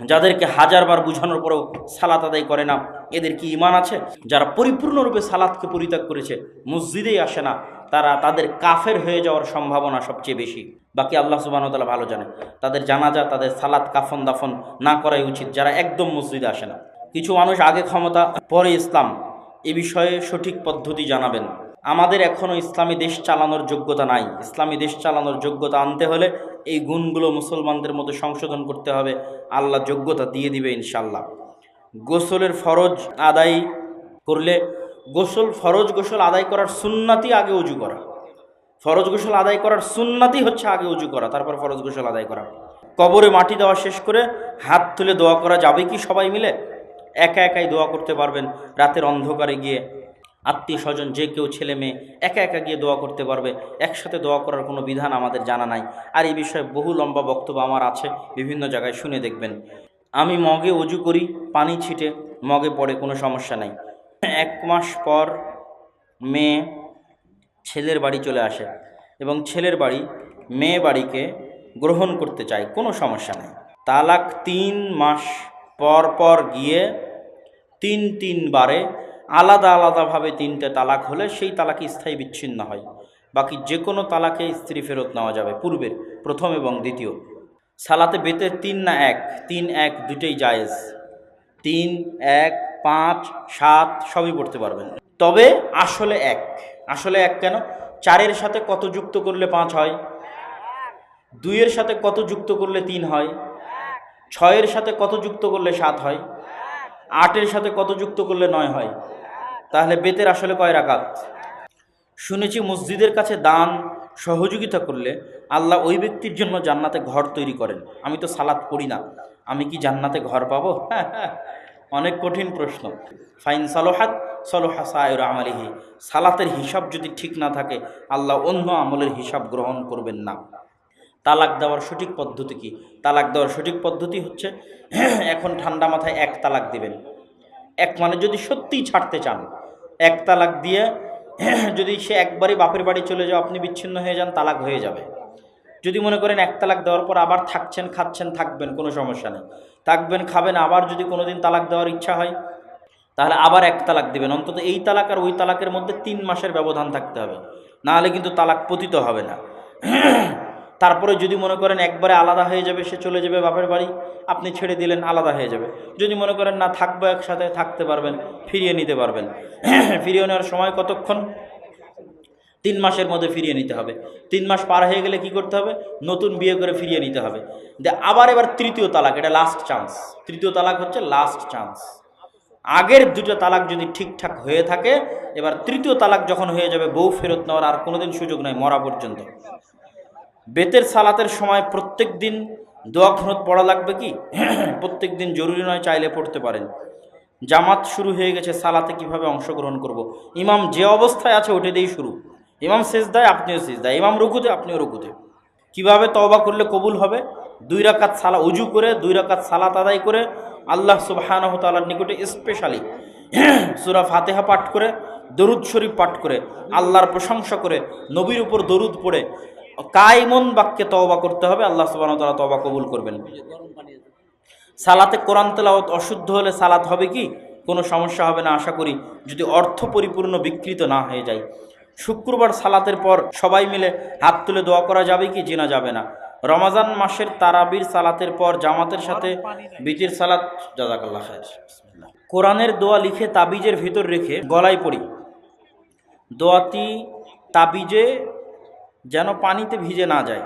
যাদেরকে হাজারবার বুঝানোর পরেও সালাত আদায় করে না, এদের কি ইমান আছে? যারা পরিপূর্ণরূপে সালাতকে পরিত্যাগ করেছে, মসজিদেই আসে না, তারা তাদের কাফের হয়ে যাওয়ার সম্ভাবনা সবচেয়ে বেশি। বাকি আল্লাহ সুবাহতালা ভালো জানে, তাদের জানাজা, তাদের সালাত কাফন দাফন না করাই উচিত, যারা একদম মসজিদে আসে না। কিছু মানুষ আগে ক্ষমতা, পরে ইসলাম, এ বিষয়ে সঠিক পদ্ধতি জানাবেন। আমাদের এখনও ইসলামী দেশ চালানোর যোগ্যতা নাই। ইসলামী দেশ চালানোর যোগ্যতা আনতে হলে এই গুণগুলো মুসলমানদের মধ্যে সংশোধন করতে হবে। আল্লাহ যোগ্যতা দিয়ে দিবে ইনশাল্লাহ গোসলের ফরজ আদায় করলে গোসল ফরজ গোসল আদায় করার সুন্নাতি আগে উজু করা। ফরজ গোসল আদায় করার সুন্নাতি হচ্ছে আগে উজু করা, তারপর ফরজ গোসল আদায় করা। কবরে মাটি দেওয়া শেষ করে হাত তুলে দোয়া করা যাবে কি সবাই মিলে? একা একাই দোয়া করতে পারবেন, রাতের অন্ধকারে গিয়ে আত্মীয় স্বজন, যে কেউ ছেলে মেয়ে, একা একা গিয়ে দোয়া করতে পারবে। একসাথে দোয়া করার কোনো বিধান আমাদের জানা নাই। আর এই বিষয়ে বহু লম্বা বক্তব্য আমার আছে, বিভিন্ন জায়গায় শুনে দেখবেন। আমি মগে অজু করি, পানি ছিটে, মগে পড়ে কোনো সমস্যা নাই। এক মাস পর মেয়ে ছেলের বাড়ি চলে আসে এবং ছেলের বাড়ি মেয়ে বাড়িকে গ্রহণ করতে চায় কোনো সমস্যা নেই। তালাক তিন মাস পর পর গিয়ে তিন তিনবারে আলাদা আলাদাভাবে তিনটে তালাক হলে সেই তালাক স্থায়ী বিচ্ছিন্ন হয়। বাকি যে কোনো তালাকে স্ত্রী ফেরত নেওয়া যাবে, পূর্বের, প্রথম এবং দ্বিতীয়। সালাতে বেতের তিন না এক, তিন এক দুটোই জায়েজ। তিন, এক, পাঁচ, সাত সবই পড়তে পারবেন। তবে আসলে এক। আসলে এক কেন? চারের সাথে কত যুক্ত করলে পাঁচ হয়? দুইয়ের সাথে কত যুক্ত করলে তিন হয়? ছয়ের সাথে কত যুক্ত করলে সাত হয়? আটের সাথে কত যুক্ত করলে নয় হয়? তাহলে বেতের আসলে কয় রাকাত? শুনেছি মসজিদের কাছে দান সহযোগিতা করলে আল্লাহ ওই ব্যক্তির জন্য জান্নাতে ঘর তৈরি করেন। আমি তো সালাত পড়ি না। আমি কি জান্নাতে ঘর পাবো? অনেক কঠিন প্রশ্ন। ফাইন সালোহাত সলোহা সায়র আমালিহি। সালাতের হিসাব যদি ঠিক না থাকে, আল্লাহ অন্য আমলের হিসাব গ্রহণ করবেন না। তালাক দেওয়ার সঠিক পদ্ধতি কি? তালাক দেওয়ার সঠিক পদ্ধতি হচ্ছে এখন ঠান্ডা মাথায় এক তালাক দিবেন। এক মানে যদি সত্যিই ছাড়তে চান এক তালাক দিয়ে যদি সে একবারই বাপের বাড়ি চলে যাও, আপনি বিচ্ছিন্ন হয়ে যান, তালাক হয়ে যাবে। যদি মনে করেন এক তালাক দেওয়ার পর আবার থাকছেন, খাচ্ছেন, থাকবেন, কোনো সমস্যা নেই। থাকবেন, খাবেন, আবার যদি কোনোদিন তালাক দেওয়ার ইচ্ছা হয়, তাহলে আবার এক তালাক দিবেন। অন্তত এই তালাক আর ওই তালাকের মধ্যে তিন মাসের ব্যবধান থাকতে হবে। নাহলে কিন্তু তালাক পতিত হবে না। তারপরে যদি মনে করেন একবারে আলাদা হয়ে যাবে, সে চলে যাবে বাপের বাড়ি, আপনি ছেড়ে দিলেন, আলাদা হয়ে যাবে। যদি মনে করেন না, থাকব একসাথে, থাকতে পারবেন, ফিরিয়ে নিতে পারবেন। ফিরিয়ে নেওয়ার সময় কতক্ষণ? তিন মাসের মধ্যে ফিরিয়ে নিতে হবে। তিন মাস পার হয়ে গেলে কি করতে হবে? নতুন বিয়ে করে ফিরিয়ে নিতে হবে। যে আবার এবার তৃতীয় তালাক, এটা লাস্ট চান্স তৃতীয় তালাক হচ্ছে লাস্ট চান্স আগের দুটো তালাক যদি ঠিকঠাক হয়ে থাকে, এবার তৃতীয় তালাক যখন হয়ে যাবে, বউ ফেরত নেওয়ার আর কোনোদিন সুযোগ নাই, মরা পর্যন্ত। বেতের সালাতের সময় প্রত্যেক দিন দোয়া খনত পড়া লাগবে কি? প্রত্যেক দিন জরুরি নয় চাইলে পড়তে পারেন। জামাত শুরু হয়ে গেছে, সালাতে কীভাবে অংশগ্রহণ করব। ইমাম যে অবস্থায় আছে ওটা দিয়েই শুরু। ইমাম সেজদায় আপনিও সেজদায়, ইমাম রুকুতে আপনিও রুকুতে। কীভাবে তওবা করলে কবুল হবে? দুই রাকাত সালা, উজু করে দুই রাকাত সালাত আদায় করে আল্লাহ সুবাহানহ তালার নিকটে স্পেশালি সুরা ফাতেহা পাঠ করে, দরুদ শরীফ পাঠ করে, আল্লাহর প্রশংসা করে, নবীর উপর দরুদ পড়ে কায়মন বাক্যে তওবা করতে হবে আল্লাহ সুবাহ তালা তওবা কবুল করবেন। সালাতে কোরআন তেলাওয়াত অশুদ্ধ হলে সালাত হবে কি? কোনো সমস্যা হবে না আশা করি। যদি অর্থ পরিপূর্ণ বিকৃত না হয়ে যায়। শুক্রবার সালাতের পর সবাই মিলে হাত তুলে দোয়া করা যাবে কি? জেনা যাবে না। রমাজান মাসের তারাবির সালাতের পর জামাতের সাথে বিতির সালাত জাজাকাল্লাহ খায়ের কোরআনের দোয়া লিখে তাবিজের ভিতর রেখে গলায় পড়ি। দোয়াটি তাবিজে যেন পানিতে ভিজে না যায়।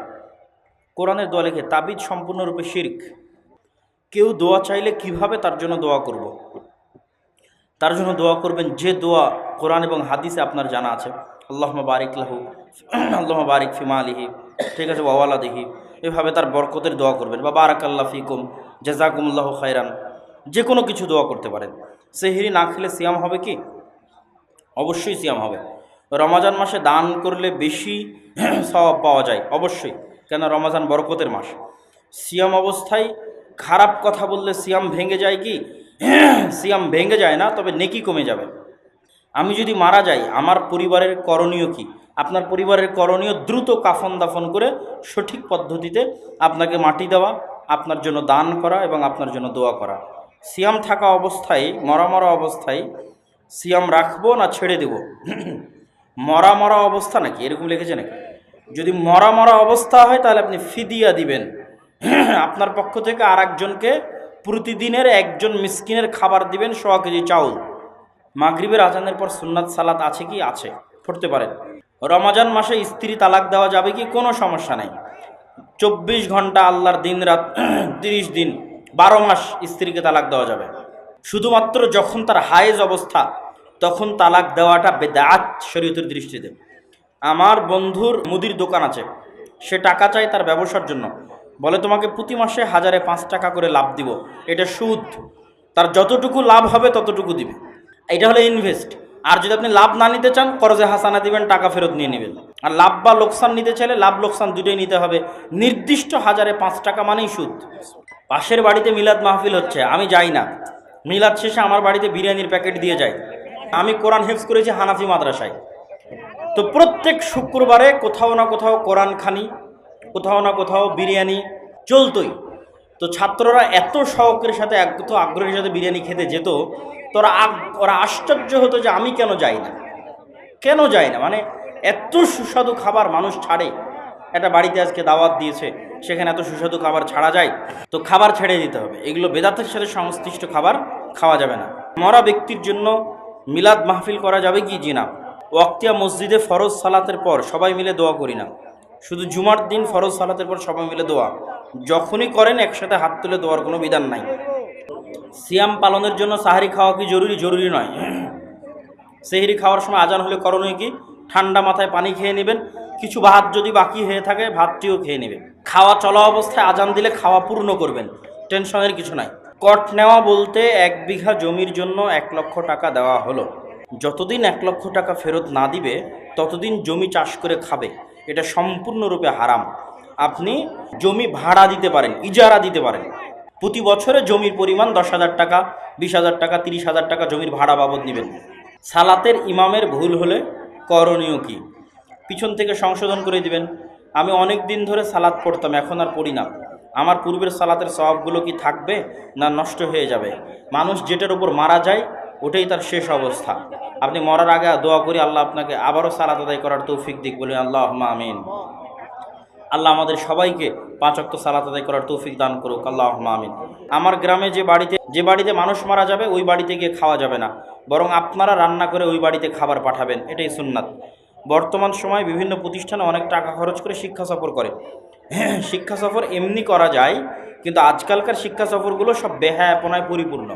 কোরআনের দোয়া লিখে, তাবিজ সম্পূর্ণরূপে শির্ক। কেউ দোয়া চাইলে কীভাবে তার জন্য দোয়া করব। তার জন্য দোয়া করবেন যে দোয়া কোরআন এবং হাদিসে আপনার জানা আছে। আল্লাহ বারিক লাহু আল্লাহ বারিক ফিমা আলিহি ঠিক আছে ওয়াওয়ালা দিহি এভাবে তার বরকতের দোয়া করবেন। বা বারাক আল্লাহ ফিকুম জাজাকুমুল্লাহ খাইরান যে কোনো কিছু দোয়া করতে পারেন। সেহিরি না খেলে সিয়াম হবে কি? অবশ্যই সিয়াম হবে। রমাজান মাসে দান করলে বেশি স্বভাব পাওয়া যায়, অবশ্যই। কেন? রমাজান বরকতের মাস। সিয়াম অবস্থায় খারাপ কথা বললে সিয়াম ভেঙে যায় কি? সিয়াম ভেঙে যায় না, তবে নেকি কমে যাবে। আমি যদি মারা যাই, আমার পরিবারের করণীয় কি? আপনার পরিবারের করণীয় দ্রুত কাফন দাফন করে সঠিক পদ্ধতিতে আপনাকে মাটি দেওয়া, আপনার জন্য দান করা এবং আপনার জন্য দোয়া করা। সিয়াম থাকা অবস্থায়, মরা মরা অবস্থায় সিয়াম রাখব না ছেড়ে দেব? মরা মরা অবস্থা নাকি? এরকম লিখেছে নাকি? যদি মরা মরা অবস্থা হয়, তাহলে আপনি ফিদিয়া দিবেন। আপনার পক্ষ থেকে আর একজনকে প্রতিদিনের একজন মিসকিনের খাবার দিবেন সোয়া কেজি চাউল। মাগরিবের আজানের পর সুন্নাত সালাত আছে কি? আছে। পড়তে পারেন। রমাজান মাসে স্ত্রী তালাক দেওয়া যাবে কি? কোনো সমস্যা নেই। চব্বিশ ঘণ্টা আল্লাহর দিন রাত, তিরিশ দিন, বারো মাস স্ত্রীকে তালাক দেওয়া যাবে। শুধুমাত্র যখন তার হায়েজ অবস্থা তখন তালাক দেওয়াটা বেদাত শরীয়তের দৃষ্টিতে। আমার বন্ধুর মুদির দোকান আছে, সে টাকা চায় তার ব্যবসার জন্য। বলে, তোমাকে প্রতি মাসে হাজারে পাঁচ টাকা করে লাভ দিব। এটা সুদ। তার যতটুকু লাভ হবে ততটুকু দিবে। এটা হলো ইনভেস্ট আর যদি আপনি লাভ না নিতে চান, করজে হাসানা দিবেন, টাকা ফেরত নিয়ে নেবেন। আর লাভ বা লোকসান নিতে চাইলে লাভ লোকসান দুটোই নিতে হবে। নির্দিষ্ট হাজারে পাঁচ টাকা মানেই সুদ। পাশের বাড়িতে মিলাদ মাহফিল হচ্ছে, আমি যাই না। মিলাদ শেষে আমার বাড়িতে বিরিয়ানির প্যাকেট দিয়ে যায়। আমি কোরআন হেফজ করেছি হানাফি মাদ্রাসায়। তো প্রত্যেক শুক্রবারে কোথাও না কোথাও কোরআন খানি, কোথাও না কোথাও বিরিয়ানি চলতই। তো ছাত্ররা এত শখের সাথে এত আগ্রহের সাথে বিরিয়ানি খেতে যেত, তোরা ওরা আশ্চর্য হতো যে আমি কেন যাই না। কেন যায় না? মানে এত সুস্বাদু খাবার মানুষ ছাড়ে। একটা বাড়িতে আজকে দাওয়াত দিয়েছে, সেখানে এত সুস্বাদু খাবার ছাড়া যায়। তো খাবার ছেড়ে দিতে হবে। এগুলো বেদাতের সাথে সংশ্লিষ্ট খাবার খাওয়া যাবে না। মরা ব্যক্তির জন্য মিলাদ মাহফিল করা যাবে কি? জি না। ওয়াক্তিয়া মসজিদে ফরজ সালাতের পর সবাই মিলে দোয়া করি না। শুধু জুমার দিন ফরজ সালাতের পর সবাই মিলে দোয়া। যখনই করেন, একসাথে হাত তুলে দোয়ার কোনো বিধান নাই। সিয়াম পালনের জন্য সাহারি খাওয়া কি জরুরি? জরুরি নয়। সেহরি খাওয়ার সময় আজান হলে করণীয় কি? ঠান্ডা মাথায় পানি খেয়ে নেবেন। কিছু ভাত যদি বাকি হয়ে থাকে, ভাতটিও খেয়ে নেবেন। খাওয়া চলা অবস্থায় আজান দিলে খাওয়া পূর্ণ করবেন। টেনশনের কিছু নাই। কট নেওয়া বলতে এক বিঘা জমির জন্য এক লক্ষ টাকা দেওয়া হলো। যতদিন এক লক্ষ টাকা ফেরত না দিবে, ততদিন জমি চাষ করে খাবে। এটা সম্পূর্ণরূপে হারাম। আপনি জমি ভাড়া দিতে পারেন, ইজারা দিতে পারেন। প্রতি বছরে জমির পরিমাণ দশ হাজার টাকা, বিশ হাজার টাকা, তিরিশ হাজার টাকা জমির ভাড়া বাবদ নেবেন। সালাতের ইমামের ভুল হলে করণীয় কি? পিছন থেকে সংশোধন করে দিবেন। আমি অনেক দিন ধরে সালাত পড়তাম, এখন আর পড়ি না। আমার পূর্বের সালাতের স্বভাবগুলো কি থাকবে না নষ্ট হয়ে যাবে? মানুষ যেটার উপর মারা যায়, ওটাই তার শেষ অবস্থা। আপনি মরার আগে দোয়া করি আল্লাহ আপনাকে আবারও সালাত আদায় করার তৌফিক দিক। বলে আল্লাহ আমিন। আল্লাহ আমাদের সবাইকে পাঁচ অক্ত সালাত আদায় করার তৌফিক দান করুক। আল্লাহ আমিন। আমার গ্রামে যে বাড়িতে যে বাড়িতে মানুষ মারা যাবে, ওই বাড়িতে গিয়ে খাওয়া যাবে না। বরং আপনারা রান্না করে ওই বাড়িতে খাবার পাঠাবেন। এটাই সুন্নাত। বর্তমান সময়ে বিভিন্ন প্রতিষ্ঠানে অনেক টাকা খরচ করে শিক্ষা সফর করে। শিক্ষা সফর এমনি করা যায়, কিন্তু আজকালকার শিক্ষা সফরগুলো সব বেহায়াপনায় পরিপূর্ণ।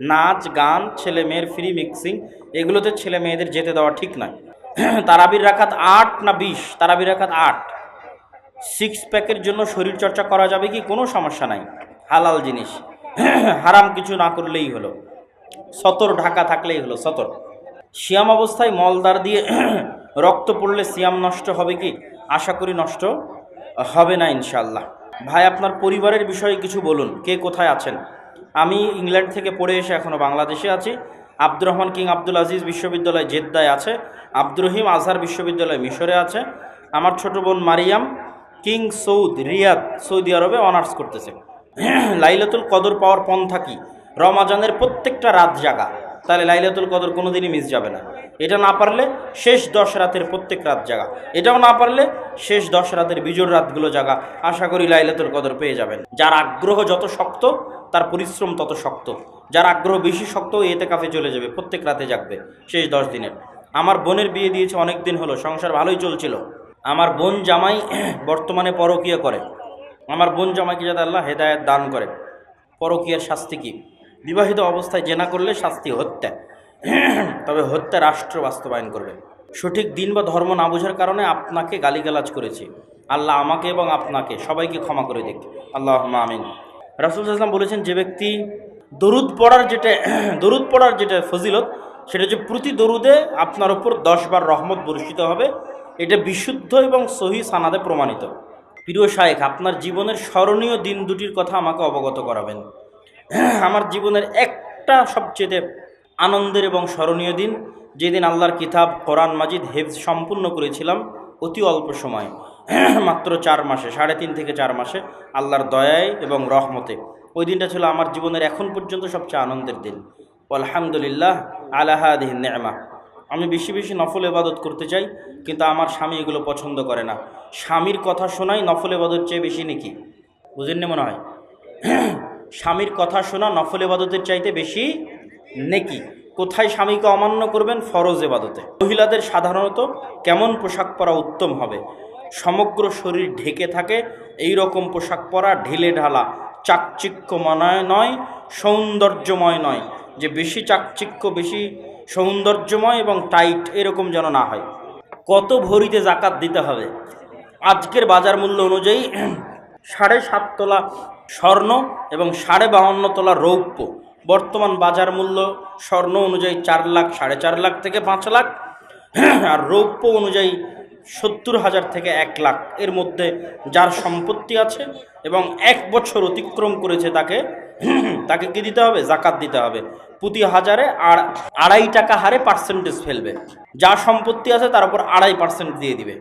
নাচ, গান ছেলে মেয়ের ফ্রি মিক্সিং এগুলোতে ছেলে মেয়েদের যেতে দেওয়া ঠিক নয়। তারাবির রাখাত আট না বিশ? তারাবির রাখাত আট। সিক্স প্যাকের জন্য শরীর চর্চা করা যাবে কি? কোনো সমস্যা নাই। হালাল জিনিস। হারাম কিছু না করলেই হলো। সতর ঢাকা থাকলেই হলো সতর। শিয়াম অবস্থায় মলদার দিয়ে রক্ত পড়লে সিয়াম নষ্ট হবে কি? আশা করি নষ্ট হবে না ইনশাল্লাহ ভাই, আপনার পরিবারের বিষয়ে কিছু বলুন। কে কোথায় আছেন? আমি ইংল্যান্ড থেকে পড়ে এসে এখনও বাংলাদেশে আছি। Abdur Rahman King Abdul Aziz বিশ্ববিদ্যালয় জেদ্দায় আছে। আব্দুর রহিম আজহার বিশ্ববিদ্যালয় মিশরে আছে। আমার ছোট বোন Mariam King Saud Riyadh, Saudi আরবে অনার্স করতেছে। লাইলাতুল কদর পাওয়ার পন্থা কি? রমাজানের প্রত্যেকটা রাত জাগা। তাহলে লাইলাতুল কদর কোনোদিনই মিস যাবে না। এটা না পারলে শেষ দশ রাতের প্রত্যেক রাত জাগা। এটাও না পারলে শেষ দশ রাতের বিজোর রাতগুলো জাগা। আশা করি লাইলাতুল কদর পেয়ে যাবেন। যার আগ্রহ যত শক্ত, তার পরিশ্রম তত শক্ত। যার আগ্রহ বেশি শক্ত এতে কাফে চলে যাবে, প্রত্যেক রাতে জাগবে শেষ দশ দিনের। আমার বোনের বিয়ে দিয়েছে অনেক দিন হলো, সংসার ভালোই চলছিল। আমার বোন জামাই বর্তমানে পরকীয়া করে। আমার বোন জামাইকে যাতে আল্লাহ হেদায়ত দান করে। পরকীয়ার শাস্তি কি? বিবাহিত অবস্থায় জেনা করলে শাস্তি হত্যা। তবে হত্যা রাষ্ট্র বাস্তবায়ন করবে। সঠিক দিন বা ধর্ম না বোঝার কারণে আপনাকে গালিগালাজ করেছি। আল্লাহ আমাকে এবং আপনাকে সবাইকে ক্ষমা করে দিক। আল্লাহ আমিন। রাসুল ইসলাম বলেছেন, যে ব্যক্তি দরুদ পড়ার যেটা, দরুদ পড়ার যেটা ফজিলত, সেটা হচ্ছে প্রতি দরুদে আপনার ওপর দশবার রহমত বর্ষিত হবে। এটা বিশুদ্ধ এবং সহি সানাদে প্রমাণিত। প্রিয় শায়েখ, আপনার জীবনের স্মরণীয় দিন দুটির কথা আমাকে অবগত করাবেন। আমার জীবনের একটা সবচেয়ে আনন্দের এবং স্মরণীয় দিন, যেদিন আল্লাহর কিতাব, কোরআন, মাজিদ, হেফজ সম্পূর্ণ করেছিলাম অতি অল্প সময়। মাত্র চার মাসে, সাড়ে তিন থেকে চার মাসে আল্লাহর দয়ায় এবং রহমতে। ওই দিনটা ছিল আমার জীবনের এখন পর্যন্ত সবচেয়ে আনন্দের দিন। আলহামদুলিল্লাহ আলাহাদিন নেমা। আমি বেশি বেশি নফল এবাদত করতে চাই, কিন্তু আমার স্বামী এগুলো পছন্দ করে না। স্বামীর কথা শোনাই নফল এবাদত চেয়ে বেশি নাকি? বুঝেননি মনে হয়? স্বামীর কথা শোনা নফল এবাদতের চাইতে বেশি নেকি। কোথায় স্বামীকে অমান্য করবেন? ফরজ এবাদতে মহিলাদের সাধারণত কেমন পোশাক পরা উত্তম হবে? সমগ্র শরীর ঢেকে থাকে এই রকম পোশাক পরা ঢিলে ঢালা চাকচিক্যময় নয়, সৌন্দর্যময় নয়। যে বেশি চাকচিক্য, বেশি সৌন্দর্যময় এবং টাইট এরকম যেন না হয়। কত ভরিতে জাকাত দিতে হবে? আজকের বাজার মূল্য অনুযায়ী সাড়ে সাত তোলা স্বর্ণ এবং সাড়ে বাহান্ন তোলা রৌপ্য। বর্তমান বাজার মূল্য স্বর্ণ অনুযায়ী চার লাখ, সাড়ে চার লাখ থেকে পাঁচ লাখ আর রৌপ্য অনুযায়ী সত্তর হাজার থেকে এক লাখ। এর মধ্যে যার সম্পত্তি আছে এবং এক বছর অতিক্রম করেছে তাকে তাকে কি দিতে হবে? জাকাত দিতে হবে। প্রতি হাজারে আর আড়াই টাকা হারে পার্সেন্টেজ ফেলবে। যা সম্পত্তি আছে তার উপর আড়াই পার্সেন্ট দিয়ে দিবে।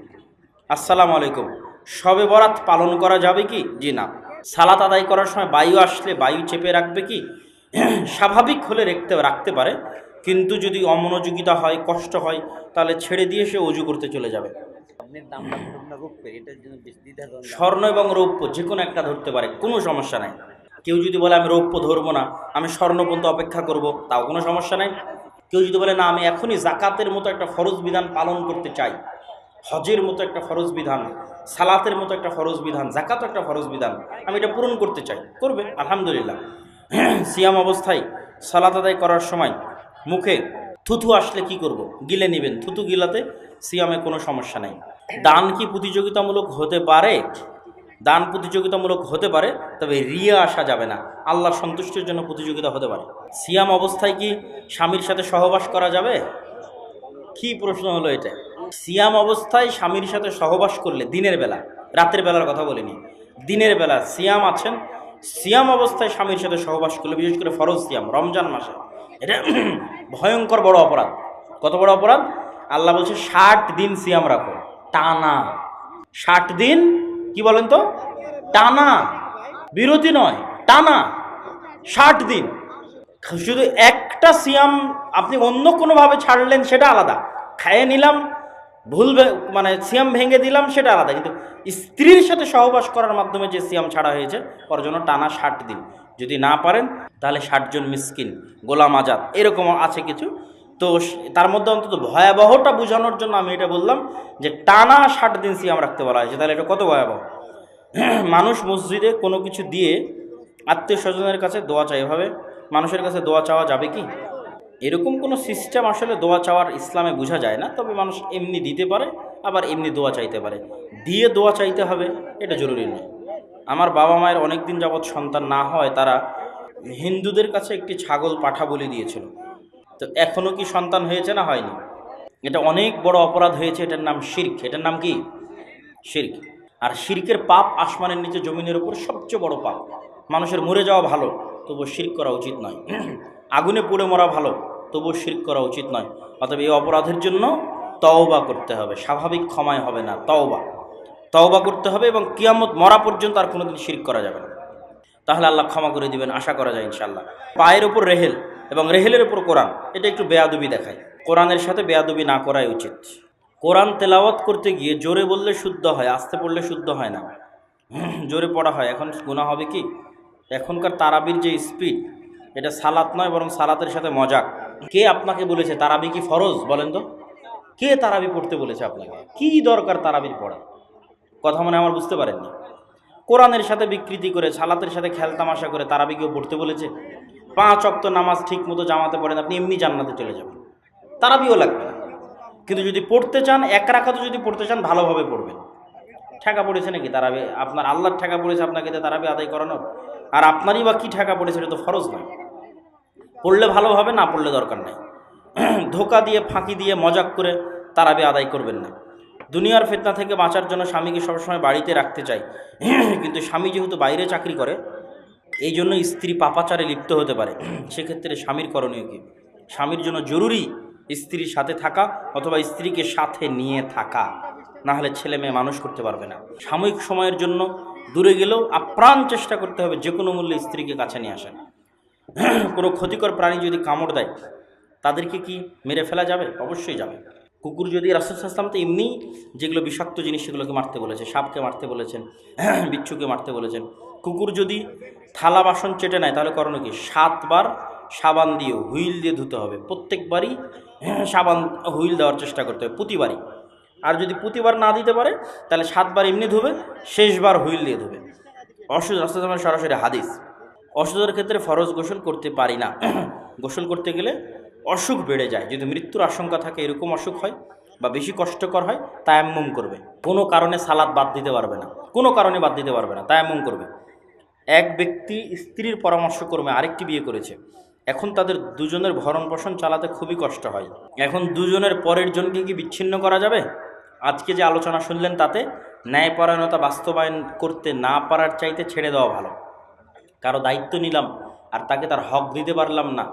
আসসালামু আলাইকুম। সবে বরাত পালন করা যাবে কি? জি না। সালাত আদায় করার সময় বায়ু আসলে বায়ু চেপে রাখবে কি? স্বাভাবিক হলে রাখতে রাখতে পারে। কিন্তু যদি অমনোযোগিতা হয় কষ্ট হয় তাহলে ছেড়ে দিয়ে সে অজু করতে চলে যাবে। স্বর্ণ এবং রৌপ্য যে কোনো একটা ধরতে পারে কোনো সমস্যা নাই। কেউ যদি বলে আমি রৌপ্য ধরবো না আমি স্বর্ণ পর্যন্ত অপেক্ষা করব তাও কোনো সমস্যা নাই। কেউ যদি বলে না আমি এখনই জাকাতের মতো একটা ফরজ বিধান পালন করতে চাই হজের মতো একটা ফরজ বিধান সালাতের মতো একটা ফরজ বিধান জাকাতও একটা ফরজ বিধান, আমি এটা পূরণ করতে চাই। করবে? আলহামদুলিল্লাহ। সিয়াম অবস্থায় সালাত আদায় করার সময় মুখে থুথু আসলে কি করব? গিলে নেবেন। থুতু গিলাতে সিয়ামে কোনো সমস্যা নাই। দান কি প্রতিযোগিতামূলক হতে পারে? দান প্রতিযোগিতামূলক হতে পারে, তবে রিয়া আসা যাবে না। আল্লাহ সন্তুষ্টির জন্য প্রতিযোগিতা হতে পারে। সিয়াম অবস্থায় কি স্বামীর সাথে সহবাস করা যাবে? কি প্রশ্ন হলো এটা? সিয়াম অবস্থায় স্বামীর সাথে সহবাস করলে দিনের বেলা, রাতের বেলার কথা বলিনি, দিনের বেলা সিয়াম আছেন, সিয়াম অবস্থায় স্বামীর সাথে সহবাস করলে, বিশেষ করে ফরজ সিয়াম, রমজান মাসে, এটা ভয়ঙ্কর বড় অপরাধ। কত বড় অপরাধ? আল্লাহ বলছে, ষাট দিন সিয়াম রাখো, টানা। ষাট দিন, কি বলেন তো? টানা। বিরতি নয়, টানা। ষাট দিন। শুধু একটা সিয়াম আপনি অন্য কোনোভাবে ছাড়লেন, সেটা আলাদা। খাইয়ে নিলাম ভুল মানে সিয়াম ভেঙে দিলাম সেটা আলাদা, কিন্তু স্ত্রীর সাথে সহবাস করার মাধ্যমে যে সিয়াম ছাড়া হয়েছে, ওর জন্য টানা ষাট দিন। যদি না পারেন, তাহলে ষাটজন মিসকিন, গোলাম আজাদ, এরকম আছে কিছু। তো তার মধ্যে অন্তত ভয়াবহটা বোঝানোর জন্য আমি এটা বললাম যে টানা ষাট দিন সিয়াম রাখতে বলা হয়েছে। তাহলে এটা কত ভয়াবহ? মানুষ মসজিদে কোনো কিছু দিয়ে আত্মীয় স্বজনের কাছে দোয়া চাই এভাবে? মানুষের কাছে দোয়া চাওয়া যাবে কি? এরকম কোনো সিস্টেম আসলে দোয়া চাওয়ার ইসলামে বোঝা যায় না, তবে মানুষ এমনি দিতে পারে, আবার এমনি দোয়া চাইতে পারে। দিয়ে দোয়া চাইতে হবে, এটা জরুরি নয়। আমার বাবা মায়ের অনেক দিন যাবৎ সন্তান না হয় তারা হিন্দুদের কাছে একটি ছাগল পাঠা বলে দিয়েছিল। তো এখনও কি সন্তান হয়েছে না হয়নি? এটা অনেক বড় অপরাধ হয়েছে, এটার নাম শির্ক। এটার নাম কি? শির্ক। আর শির্কের পাপ আসমানের নিচে জমিনের উপর সবচেয়ে বড় পাপ। মানুষের মরে যাওয়া ভালো তবু শির্ক করা উচিত নয়। আগুনে পুড়ে মরা ভালো তবু শির্ক করা উচিত নয়। অতএব এই অপরাধের জন্য তওবা করতে হবে। স্বাভাবিক ক্ষমায় হবে না, তওবা। তওবা করতে হবে এবং কিয়ামত মরা পর্যন্ত আর কোনোদিন শির্ক করা যাবে না। তাহলে আল্লাহ ক্ষমা করে দিবেন, আশা করা যায় ইনশাল্লাহ পায়ের ওপর রেহেল এবং রেহেলের ওপর কোরআন, এটা একটু বেয়াদবি দেখায়। কোরআনের সাথে বেয়াদবি না করাই উচিত। কোরআন তেলাওয়াত করতে গিয়ে জোরে বললে শুদ্ধ হয়, আস্তে পড়লে শুদ্ধ হয় না। জোরে পড়া হয়, এখন গুণা হবে কি? এখনকার তারাবির যে স্পিড এটা সালাত নয়, বরং সালাতের সাথে মজাক কে আপনাকে বলেছে তারাবি কি ফরজ? বলেন তো। কে তারাবি পড়তে বলেছে আপনাকে? কি দরকার তারাবির পড়া? কথা মনে আমার বুঝতে পারেননি। কোরআনের সাথে বিকৃতি করে, সালাতের সাথে খেলতামাশা করে তারাবি কেউ পড়তে বলেছে? পাঁচ অক্ত নামাজ ঠিক মতো জামাতে পড়েন, আপনি এমনি জান্নাতে চলে যাবেন। তারাবিও লাগবে না। কিন্তু যদি পড়তে চান, এক রাখাতে যদি পড়তে চান, ভালোভাবে পড়বেন। ঠেকা পড়েছে নাকি তারাবি? আপনার আল্লাহর ঠেকা পড়েছে আপনাকে তারাবি আদায় করানোর? আর আপনারই বা কী ঠেকা পড়েছে, এটা তো ফরজ নয়। পড়লে ভালো হবে, না পড়লে দরকার নেই। ধোকা দিয়ে, ফাঁকি দিয়ে, মজাক করে তারাবি আদায় করবেন না। দুনিয়ার ফেতনা থেকে বাঁচার জন্য স্বামীকে সবসময় বাড়িতে রাখতে চাই। কিন্তু স্বামী যেহেতু বাইরে চাকরি করে, এই জন্য স্ত্রী পাপাচারে লিপ্ত হতে পারে। সেক্ষেত্রে স্বামীর করণীয় কী? স্বামীর জন্য জরুরি স্ত্রীর সাথে থাকা অথবা স্ত্রীকে সাথে নিয়ে থাকা। না হলে ছেলে মেয়ে মানুষ করতে পারবে না। সাময়িক সময়ের জন্য দূরে গেলেও আপ্রাণ চেষ্টা করতে হবে যে কোনো মূল্যে স্ত্রীকে কাছে নিয়ে আসেন। কোনো ক্ষতিকর প্রাণী যদি কামড় দেয়, তাদেরকে কি মেরে ফেলা যাবে? অবশ্যই যাবে। কুকুর যদি রাসুলাম তো এমনি যেগুলো বিষাক্ত জিনিস সেগুলোকে মারতে বলেছে, সাপকে মারতে বলেছেন, বিচ্ছুকে মারতে বলেছেন, কুকুর যদি থালা বাসন চেটে নেয়, তাহলে করণীয় কি? সাতবার সাবান দিয়ে হুইল দিয়ে ধুতে হবে। প্রত্যেকবারই সাবান, হুইল দেওয়ার চেষ্টা করতে হবে, প্রতিবারই। আর যদি প্রতিবার না দিতে পারে, তাহলে সাতবার এমনি ধুবে, শেষবার হুইল দিয়ে ধুবে। অসুস্থ রাসুলামের সরাসরি হাদিস। অসুস্থতার ক্ষেত্রে ফরজ গোসল করতে পারি না। গোসল করতে গেলে অসুখ বেড়ে যায়। যদি মৃত্যুর আশঙ্কা থাকে, এরকম অসুখ হয় বা বেশি কষ্টকর হয়, তায়াম্মুম করবে। কোনো কারণে সালাদ বাদ দিতে পারবে না। কোনো কারণে বাদ দিতে পারবে না। তায়াম্মুম করবে। এক ব্যক্তি স্ত্রীর পরামর্শ করবে আরেকটি বিয়ে করেছে। এখন তাদের দুজনের ভরণ পোষণ চালাতে খুবই কষ্ট হয়। এখন দুজনের পরের জনকে কি বিচ্ছিন্ন করা যাবে? আজকে যে আলোচনা শুনলেন তাতে ন্যায়পরায়ণতা বাস্তবায়ন করতে না পারার চাইতে ছেড়ে দেওয়া ভালো। কারও দায়িত্ব নিলাম আর তাকে তার হক দিতে পারলাম না,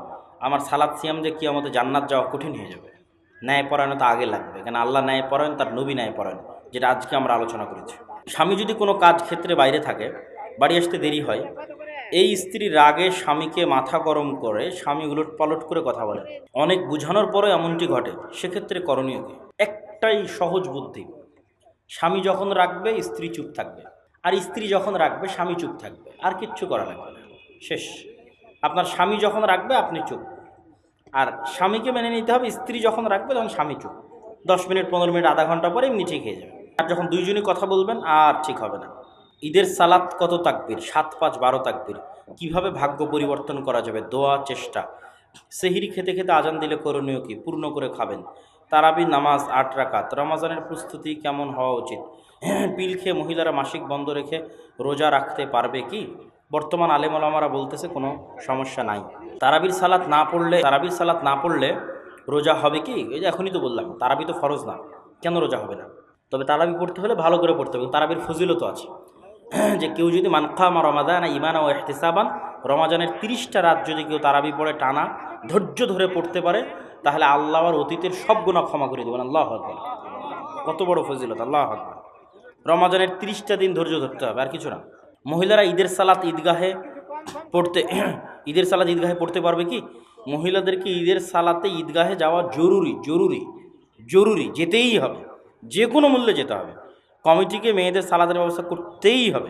আমার সালাদ সিয়াম যে কি আমাদের জান্নাত যাওয়া কঠিন হয়ে যাবে। ন্যায়পরায়ণতা আগে লাগবে, কেন আল্লাহ ন্যায়পরায়ণ, তার নবী ন্যায়পরায়ণ, যেটা আজকে আমরা আলোচনা করেছি। স্বামী যদি কোনো কাজ ক্ষেত্রে বাইরে থাকে, বাড়ি আসতে দেরি হয়, এই স্ত্রী রাগে স্বামীকে মাথা গরম করে স্বামী উলট পালট করে কথা বলে। অনেক বুঝানোর পরে এমনটি ঘটে, সেক্ষেত্রে করণীয় কি? একটাই সহজ বুদ্ধি, স্বামী যখন রাখবে স্ত্রী চুপ থাকবে। আর স্ত্রী যখন রাখবে, স্বামী চুপ থাকবে। আর কিচ্ছু করা লাগবে না। শেষ। আপনার স্বামী যখন রাখবে, আপনি চুপ। আর স্বামীকে মেনে নিতে হবে, স্ত্রী যখন রাখবে, তখন স্বামী চুপ। দশ মিনিট, পনেরো মিনিট, আধা ঘণ্টা পরে এমনি ঠিক হয়ে যাবে। আর যখন দুইজনই কথা বলবেন, আর ঠিক হবে না। ঈদের সালাত কত তাকবির? সাত, পাঁচ, বারো তাকবির। কীভাবে ভাগ্য পরিবর্তন করা যাবে? দোয়া, চেষ্টা। সেহিরি খেতে খেতে আজান দিলে করণীয় কি? পূর্ণ করে খাবেন। তারাবি নামাজ আট রাকাত। রমাজানের প্রস্তুতি কেমন হওয়া উচিত? পিল খেয়ে মহিলারা মাসিক বন্ধ রেখে রোজা রাখতে পারবে কি? বর্তমান আলেমলামারা বলতেছে কোনো সমস্যা নাই। তারাবির সালাত না পড়লে, তারাবির সালাত না পড়লে রোজা হবে কি? এই যে এখনই তো বললাম, তারাবি তো ফরজ না, কেন রোজা হবে না? তবে তারাবি পড়তে হলে ভালো করে পড়তে হবে, তারাবির ফজিলত আছে। যে কেউ যদি মানকামা রমাদান ইমান ও এহতেসাবান রমাজানের তিরিশটা রাত যদি কেউ তারাবি পড়ে টানা, ধৈর্য ধরে পড়তে পারে, তাহলে আল্লাহর অতীতের সব গুণা ক্ষমা করে দেবেন, আল্লাহ কত বড় ফজিলত, আল্লাহ আকবর। রমাজানের তিরিশটা দিন ধৈর্য ধরতে হবে, আর কিছু না। মহিলারা ঈদের সালাত ঈদগাহে পড়তে, ঈদের সালাত ঈদগাহে পড়তে পারবে কি? মহিলাদেরকে ঈদের সালাতে ঈদগাহে যাওয়া জরুরি জরুরি জরুরি, যেতেই হবে। যে কোনো মূল্যে যেতে হবে। কমিটিকে মেয়েদের সালাদের ব্যবস্থা করতেই হবে।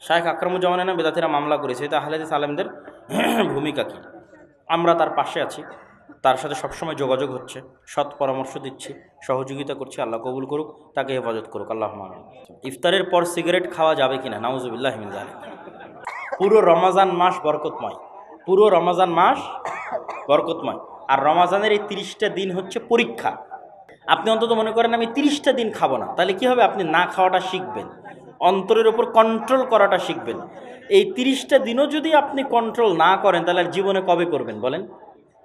শায়েখ আকরামুজ্জামানা বেদাতিরা মামলা করেছে। তাহলে সালেমদের ভূমিকা কী? আমরা তার পাশে আছি। তার সাথে সবসময় যোগাযোগ হচ্ছে, সৎ পরামর্শ দিচ্ছি, সহযোগিতা করছি, আল্লাহ কবুল করুক, তাকে হেফাজত করুক, আল্লাহ ইফতারের পর সিগারেট খাওয়া যাবে কিনা, নাউজুবিল্লাহ জানে পুরো রমাজান মাস বরকতময়, পুরো রমাজান মাস বরকতময়। আর রমাজানের এই তিরিশটা দিন হচ্ছে পরীক্ষা। আপনি অন্তত মনে করেন, আমি তিরিশটা দিন খাব না। তাহলে কি হবে? আপনি না খাওয়াটা শিখবেন। অন্তরের ওপর কন্ট্রোল করাটা শিখবেন। এই তিরিশটা দিনও যদি আপনি কন্ট্রোল না করেন, তাহলে আর জীবনে কবে করবেন বলেন?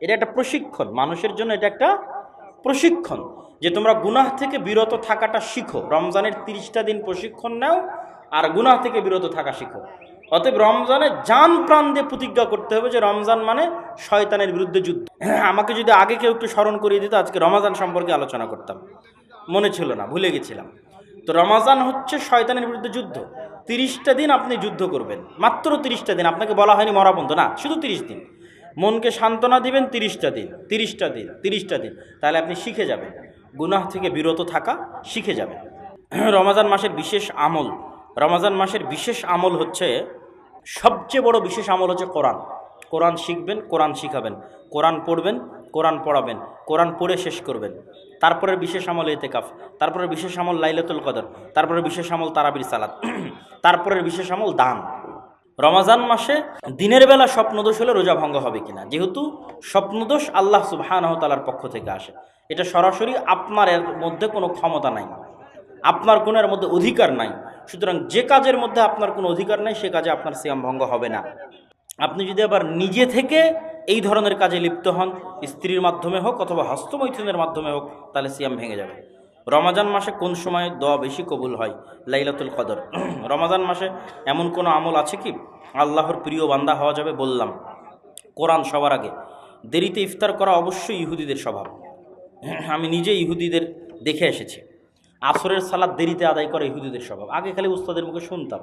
এটা একটা প্রশিক্ষণ। মানুষের জন্য এটা একটা প্রশিক্ষণ যে তোমরা গুনাহ থেকে বিরত থাকাটা শিখো। রমজানের তিরিশটা দিন প্রশিক্ষণ নাও আর গুনাহ থেকে বিরত থাকা শিখো। অতএব রমজানে যান প্রাণ দিয়ে প্রতিজ্ঞা করতে হবে যে রমজান মানে শয়তানের বিরুদ্ধে যুদ্ধ। আমাকে যদি আগে কেউ একটু স্মরণ করিয়ে দিত, আজকে রমাজান সম্পর্কে আলোচনা করতাম। মনে ছিল না, ভুলে গেছিলাম। তো রমাজান হচ্ছে শয়তানের বিরুদ্ধে যুদ্ধ। তিরিশটা দিন আপনি যুদ্ধ করবেন। মাত্র তিরিশটা দিন, আপনাকে বলা হয়নি মরাবন্ধ না, শুধু তিরিশ দিন। মনকে সান্ত্বনা দিবেন তিরিশটা দিন তিরিশটা দিন তিরিশটা দিন। তাহলে আপনি শিখে যাবেন। গুনাহ থেকে বিরত থাকা শিখে যাবেন। রমাজান মাসের বিশেষ আমল, রমাজান মাসের বিশেষ আমল হচ্ছে, সবচেয়ে বড় বিশেষ আমল হচ্ছে কোরআন। কোরআন শিখবেন, কোরআন শিখাবেন। কোরআন পড়বেন, কোরআন পড়াবেন। কোরআন পড়ে শেষ করবেন। তারপরে বিশেষ আমল এতেকাফ তারপরে বিশেষ আমল লাইলাতুল কদর তারপরে বিশেষ আমল তারাবির সালাত। তারপরের বিশেষ আমল দান। রমাজান মাসে দিনের বেলা স্বপ্নদোষ হলে রোজা ভঙ্গ হবে কিনা? যেহেতু স্বপ্নদোষ আল্লাহ সুবাহানহতালার পক্ষ থেকে আসে। এটা সরাসরি আপনার মধ্যে কোনো ক্ষমতা নাই। আপনার কোনো এর মধ্যে অধিকার নাই। সুতরাং যে কাজের মধ্যে আপনার কোনো অধিকার নাই, সে কাজে আপনার সিয়াম ভঙ্গ হবে না। আপনি যদি আবার নিজে থেকে এই ধরনের কাজে লিপ্ত হন, স্ত্রীর মাধ্যমে হোক অথবা হস্তমৈথুনের মাধ্যমে হোক, তাহলে সিয়াম ভেঙে যাবে। রমাজান মাসে কোন সময় দোয়া বেশি কবুল হয়? লাইলাতুল কদর। রমাজান মাসে এমন কোনো আমল আছে কি? আল্লাহর প্রিয় বান্দা হওয়া যাবে বললাম। কোরআন সবার আগে। দেরিতে ইফতার করা অবশ্যই ইহুদিদের স্বভাব। আমি নিজে ইহুদিদের দেখে এসেছি। আসরের সালাদ দেরিতে আদায় করে ইহুদিদের স্বভাব। আগে খালি উস্তাদের মুখে শুনতাম।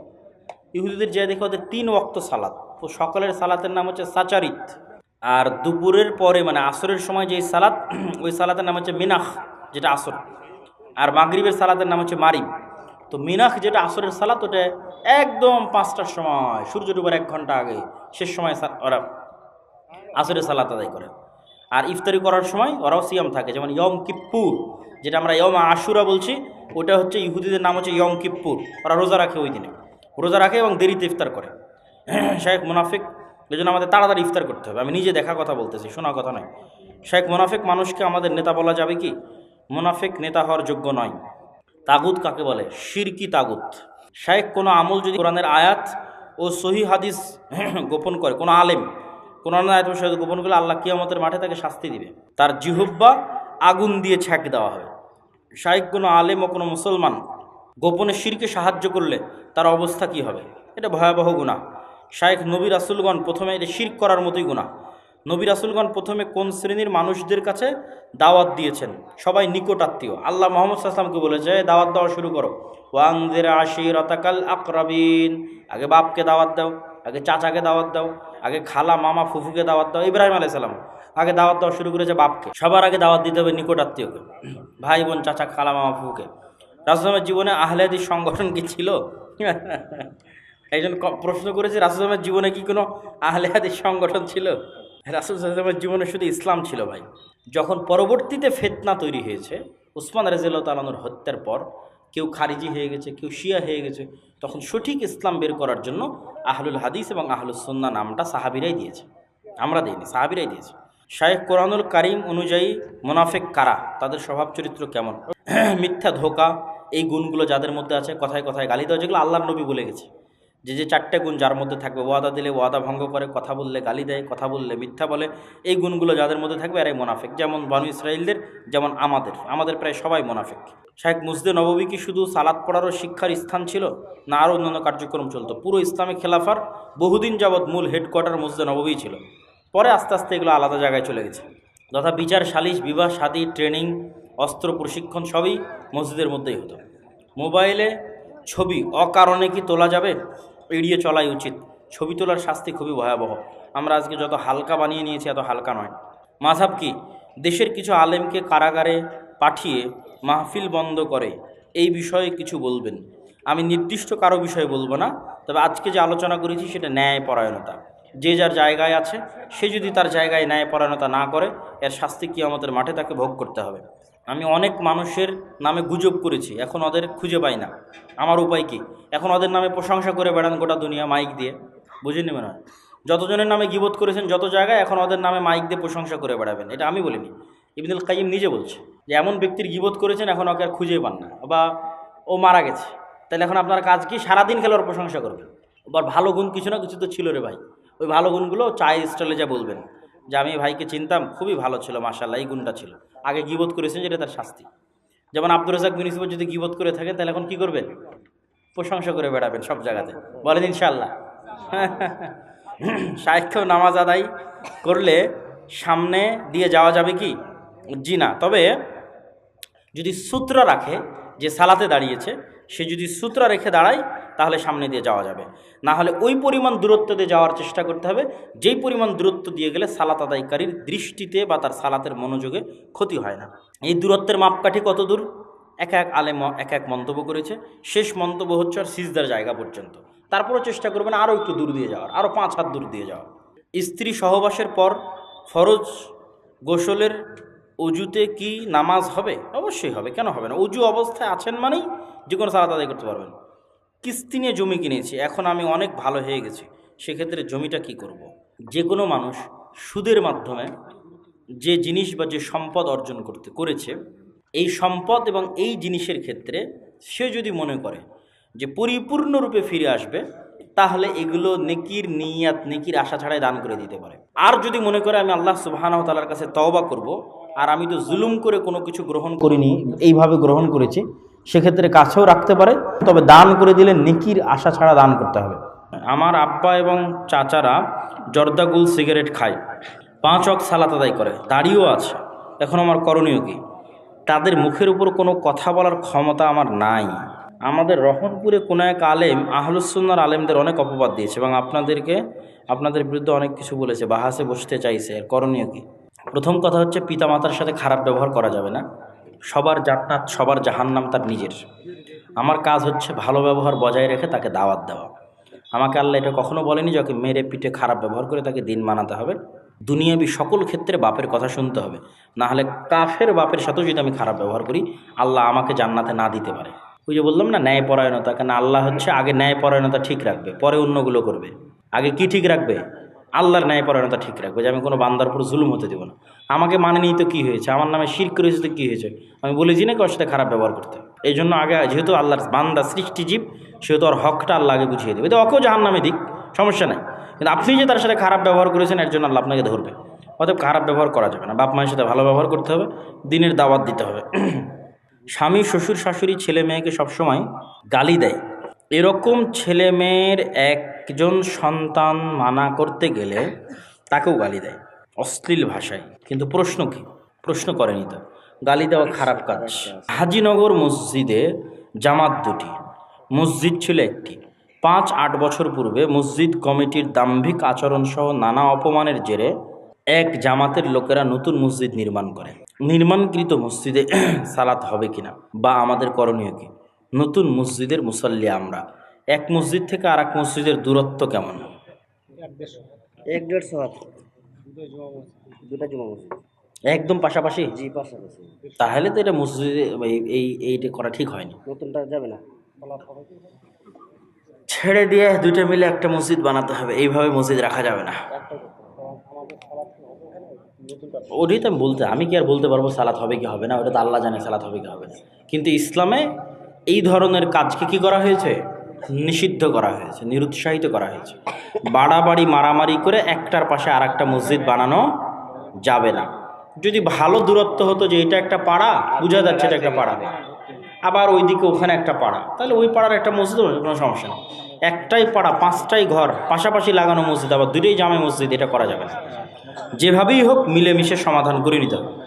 ইহুদিদের যে দেখে ওদের তিন ওয়াক্ত সালাদ। তো সকালের সালাতের নাম হচ্ছে সাচারিত। আর দুপুরের পরে মানে আসরের সময় যেই সালাদ, ওই সালাতের নাম হচ্ছে মিনাখ যেটা আসর। আর মাগরিবের সালাতের নাম হচ্ছে মারিব। তো মিনাখ যেটা আসরের সালাত, ওটা একদম পাঁচটার সময়, সূর্য ডুবার এক ঘণ্টা আগে, শেষ সময় ওরা আসরের সালাত আদায় করে। আর ইফতারি করার সময় ওরাও সিয়াম থাকে, যেমন ইয়ম কিপ্পুর, যেটা আমরা ইয়ম আশুরা বলছি, ওটা হচ্ছে ইহুদিদের নাম হচ্ছে ইয়ম কিপ্পুর। ওরা রোজা রাখে ওই দিনে। রোজা রাখে এবং দেরিতে ইফতার করে। শেখ মুনাফিক, এই জন্য আমাদের তাড়াতাড়ি ইফতার করতে হবে। আমি নিজে দেখা কথা বলতেছি, শোনা কথা নয়। শেখ মুনাফিক মানুষকে আমাদের নেতা বলা যাবে কি? মুনাফিক নেতা হওয়ার যোগ্য নয়। তাগুত কাকে বলে? শিরকি তাগুত। শায়েক কোনো আমল যদি কোরআনের আয়াত ও সহি হাদিস গোপন করে, কোনো আলেম কোনো আয়াত ও সহি গোপন করলে আল্লাহ কিয়ামতের মাঠে তাকে শাস্তি দিবে। তার জিহুব্বা আগুন দিয়ে ছ্যাক দেওয়া হবে। শায়েক কোনো আলেম ও কোনো মুসলমান গোপনে শিরকে সাহায্য করলে তার অবস্থা কি হবে? এটা ভয়াবহ গুণা শায়েখ নবী রাসুলগণ প্রথমে এটা শির করার মতোই গুণা নবী রাসুলগণ প্রথমে কোন শ্রেণির মানুষদের কাছে দাওয়াত দিয়েছেন? সবাই নিকট আত্মীয়। আল্লাহ মোহাম্মদ সাল্লামকে বলেছে দাওয়াত দেওয়া শুরু করো। ওয়াংদের আশি রতাকাল আকরাবিন। আগে বাপকে দাওয়াত দাও। আগে চাচাকে দাওয়াত দাও। আগে খালা, মামা, ফুফুকে দাওয়াত দাও। ইব্রাহিম আলাইসাল্লাম আগে দাওয়াত দেওয়া শুরু করেছে বাপকে। সবার আগে দাওয়াত দিতে হবে নিকট আত্মীয়কে। ভাই, বোন, চাচা, খালা, মামা, ফুফুকে। রাসুলের জীবনে আহলেদি সংগঠন কি ছিল? একজন প্রশ্ন করেছে রাসুলের জীবনে কি কোনো আহলে হাদিস সংগঠন ছিল? রাসুল সাল্লামের জীবনে শুধু ইসলাম ছিল ভাই। যখন পরবর্তীতে ফেতনা তৈরি হয়েছে, উসমান রাজিয়াল তালানোর হত্যার পর কেউ খারিজি হয়ে গেছে, কেউ শিয়া হয়ে গেছে, তখন সঠিক ইসলাম বের করার জন্য আহলুল হাদিস এবং আহলুস সুন্না নামটা সাহাবিরাই দিয়েছে। আমরা দিইনি, সাহাবিরাই দিয়েছে। শায়েখ কোরআনুল কারিম অনুযায়ী মোনাফেক কারা, তাদের স্বভাব চরিত্র কেমন? মিথ্যা ধোকা, এই গুণগুলো যাদের মধ্যে আছে, কথায় কথায় গালি দেওয়া, যেগুলো আল্লাহর নবী বলে গেছে। যে যে চারটে গুণ যার মধ্যে থাকবে, ওয়াদা দিলে ওয়াদা ভঙ্গ করে, কথা বললে গালি দেয়, কথা বললে মিথ্যা বলে, এই গুণগুলো যাদের মধ্যে থাকবে এরাই মোনাফেক। যেমন বানু ইসরায়েলদের যেমন আমাদের আমাদের প্রায় সবাই মোনাফেক। শাহেখ মুসদে নববী কি শুধু সালাদ পড়ারও শিক্ষার স্থান ছিল? না আরও অন্যান্য কার্যক্রম চলতো। পুরো ইসলামী খেলাফার বহুদিন যাবৎ মূল হেডকোয়ার্টার মসজিদে নববী ছিল। পরে আস্তে আস্তে এগুলো আলাদা জায়গায় চলে গেছে। তথা বিচার, সালিশ, বিবাহ শাদী ট্রেনিং, অস্ত্র, প্রশিক্ষণ সবই মসজিদের মধ্যেই হতো। মোবাইলে ছবি অকারণে কি তোলা যাবে? এড়িয়ে চলাই উচিত। ছবি তোলার শাস্তি খুবই ভয়াবহ। আমরা আজকে যত হালকা বানিয়ে নিয়েছি, এত হালকা নয়। মাঝাব কি? দেশের কিছু আলেমকে কারাগারে পাঠিয়ে মাহফিল বন্ধ করে, এই বিষয়ে কিছু বলবেন? আমি নির্দিষ্ট কারও বিষয়ে বলব না, তবে আজকে যে আলোচনা করেছি সেটা ন্যায় পরায়ণতা যে যার জায়গায় আছে, সে যদি তার জায়গায় ন্যায় পরায়ণতা না করে, এর শাস্তি কি আমাদের মাঠে তাকে ভোগ করতে হবে। আমি অনেক মানুষের নামে গুজব করেছি, এখন ওদের খুঁজে পাই না। আমার উপায় কি? এখন ওদের নামে প্রশংসা করে বেড়ান গোটা দুনিয়া মাইক দিয়ে। বুঝে নেবেন হয়? যতজনের নামে গিবোধ করেছেন যত জায়গায় এখন ওদের নামে মাইক দিয়ে প্রশংসা করে বেড়াবেন, এটা আমি বলিনি। ইবনুল কাইম নিজে বলছে যে, এমন ব্যক্তির গিবোধ করেছেন এখন ওকে আর খুঁজেই পান না। বা ও মারা গেছে। তাহলে এখন আপনার কাজ কি? সারাদিন খেলে ওর প্রশংসা করবেন। আবার ভালো গুণ কিছু না, কিছু তো ছিল রে ভাই। ওই ভালো গুণগুলো চায় স্টাইলে যা বলবেন। যে আমি ভাইকে চিনতাম, খুবই ভালো ছিল মার্শাল্লাহ এই গুণটা ছিল। আগে গিবোধ করেছেন যেটা তার শাস্তি। যেমন আব্দুর রাজাক মিউনিসিপাল যদি গিবোধ করে থাকে, তাহলে এখন কি করবেন? প্রশংসা করে বেড়াবেন সব জায়গাতে। বলেন ইনশাল্লাহ শায়েখকেও নামাজ আদায় করলে সামনে দিয়ে যাওয়া যাবে কি? জি না। তবে যদি সূত্র রাখে যে সালাতে দাঁড়িয়েছে, সে যদি সূত্র রেখে দাঁড়ায় তাহলে সামনে দিয়ে যাওয়া যাবে। না হলে ওই পরিমাণ দূরত্ব দিয়ে যাওয়ার চেষ্টা করতে হবে, যেই পরিমাণ দূরত্ব দিয়ে গেলে সালাত আদায়কারীর দৃষ্টিতে বা তার সালাতের মনোযোগে ক্ষতি হয় না। এই দূরত্বের মাপকাঠি কত দূর? এক এক আলেম এক এক মন্তব্য করেছে। শেষ মন্তব্য হচ্ছে আর সিজদার জায়গা পর্যন্ত। তারপরও চেষ্টা করবেন আরও একটু দূর দিয়ে যাওয়ার, আরও পাঁচ হাত দূর দিয়ে যাওয়ার। স্ত্রী সহবাসের পর ফরজ গোসলের অজুতে কি নামাজ হবে? অবশ্যই হবে। কেন হবে না? অজু অবস্থায় আছেন মানেই যে কোনো সালাত আদায় করতে পারবেন। কিস্তি নিয়ে জমি কিনেছি, এখন আমি অনেক ভালো হয়ে গেছি, সেক্ষেত্রে জমিটা কি করব। যে কোনো মানুষ সুদের মাধ্যমে যে জিনিস বা যে সম্পদ অর্জন করতে, করেছে, এই সম্পদ এবং এই জিনিসের ক্ষেত্রে সে যদি মনে করে যে পরিপূর্ণরূপে ফিরে আসবে, তাহলে এগুলো নেকির নিয়াত, নেকির আশা ছাড়াই দান করে দিতে পারে আর যদি মনে করে আমি আল্লাহ সুবাহানাহ তালার কাছে তওবা করব, আর আমি তো জুলুম করে কোনো কিছু গ্রহণ করিনি, এইভাবে গ্রহণ করেছি সেক্ষেত্রে কাছেও রাখতে পারে, তবে দান করে দিলে নেকির আশা ছাড়া দান করতে হবে। আমার আব্বা এবং চাচারা জর্দাগুল সিগারেট খায়, পাঁচ অক সালাত আদায় করে, দাড়িও আছে। এখন আমার করণীয় কি? তাদের মুখের উপর কোনো কথা বলার ক্ষমতা আমার নাই। আমাদের রহনপুরে কোনো এক আলেম আহলুসুন্নার আলেমদের অনেক অপবাদ দিয়েছে এবং আপনাদেরকে, আপনাদের বিরুদ্ধে অনেক কিছু বলেছে, বাহাসে বসতে চাইছে। করণীয় কি? প্রথম কথা হচ্ছে পিতামাতার সাথে খারাপ ব্যবহার করা যাবে না। সবার জান্নাত, সবার জাহান্নাম তার নিজের। আমার কাজ হচ্ছে ভালো ব্যবহার বজায় রেখে তাকে দাওয়াত দেওয়া। আমাকে আল্লাহ এটা কখনো বলেনি যে ওকে মেরে পিঠে খারাপ ব্যবহার করে তাকে দিন মানাতে হবে। দুনিয়াবি সকল ক্ষেত্রে বাপের কথা শুনতে হবে। না হলে কাফের বাপের সাথেও যদি আমি খারাপ ব্যবহার করি, আল্লাহ আমাকে জান্নাতে না দিতে পারে। ওই যে বললাম না, ন্যায়পরায়ণতা, কেন আল্লাহ হচ্ছে আগে ন্যায়পরায়ণতা ঠিক রাখবে, পরে অন্যগুলো করবে। আগে কি ঠিক রাখবে? আল্লাহর ন্যায়পরায়ণতা ঠিক রাখবে যে আমি কোনো বান্দার উপর জুলুম হতে দেবো না। আমাকে মানে নিই তো কী হয়েছে? আমার নামে শির করেছে তো কী হয়েছে? আমি বলেছি না কারোর সাথে খারাপ ব্যবহার করতে। এই জন্য আগে যেহেতু আল্লাহর বান্দা সৃষ্টিজীব সেহেতু ওর হকটা আল্লাহ আগে বুঝিয়ে দেবে। তো ওকেও জাহান নামে দিক, সমস্যা নাই। কিন্তু আপনি যে তার সাথে খারাপ ব্যবহার করেছেন, এর জন্য আল্লাহ আপনাকে ধরবে। অতএব খারাপ ব্যবহার করা যাবে না। বাপ মায়ের সাথে ভালো ব্যবহার করতে হবে, দিনের দাওয়াত দিতে হবে। স্বামী, শ্বশুর, শাশুড়ি, ছেলে, মেয়েকে সবসময় গালি দেয়। এরকম ছেলে মেয়ের একজন সন্তান মানা করতে গেলে তাকেও গালি দেয়, অশ্লীল ভাষায়। কিন্তু প্রশ্ন কি? প্রশ্ন করেনি তো। গালি দেওয়া খারাপ কাজ। হাজিনগর মসজিদে জামাত দুটি, মসজিদ ছিল একটি। পাঁচ আট বছর পূর্বে মসজিদ কমিটির দাম্ভিক আচরণ সহ নানা অপমানের জেরে এক জামাতের লোকেরা নতুন মসজিদ নির্মাণ করে। নির্মাণকৃত মসজিদে সালাত হবে কিনা বা আমাদের করণীয় কি? নতুন মসজিদের মুসল্লি আমরা। এক মসজিদ থেকে আর এক মসজিদের দূরত্ব কেমন? এক দেড়শো হাত। দুটা জমা মসজিদ। একদম পাশাপাশি? জি পাশাপাশি। তাহলে তো এটা মসজিদে এই- এই এইটা করা ঠিক হয়নি। নতুনটা যাবে না। ছেড়ে দিয়ে দুইটা মিলে একটা মসজিদ বানাতে হবে এইভাবে মসজিদ রাখা যাবে না। ওটাই তো আমি বলতে আমি কি আর বলতে পারব সালাত হবে কি হবে না? ওটা তো আল্লাহ জানে সালাত হবে কি হবে না। কিন্তু ইসলামে এই ধরনের কাজকে কি করা হয়েছে? নিষিদ্ধ করা হয়েছে, নিরুৎসাহিত করা হয়েছে। বাড়াবাড়ি, মারামারি করে একটার পাশে আর একটা মসজিদ বানানো যাবে না। যদি ভালো দূরত্ব হতো যে এটা একটা পাড়া, বোঝা যাচ্ছে এটা একটা পাড়া। আবার ওইদিকে ওখানে একটা পাড়া। তাহলে ওই পাড়ার একটা মসজিদ কোনো সমস্যা নেই। একটাই পাড়া, পাঁচটাই ঘর, পাশাপাশি লাগানো মসজিদ, আবার দুটোই জামে মসজিদ, এটা করা যাবে না। যেভাবেই হোক মিলেমিশে সমাধান করে নিতে হবে।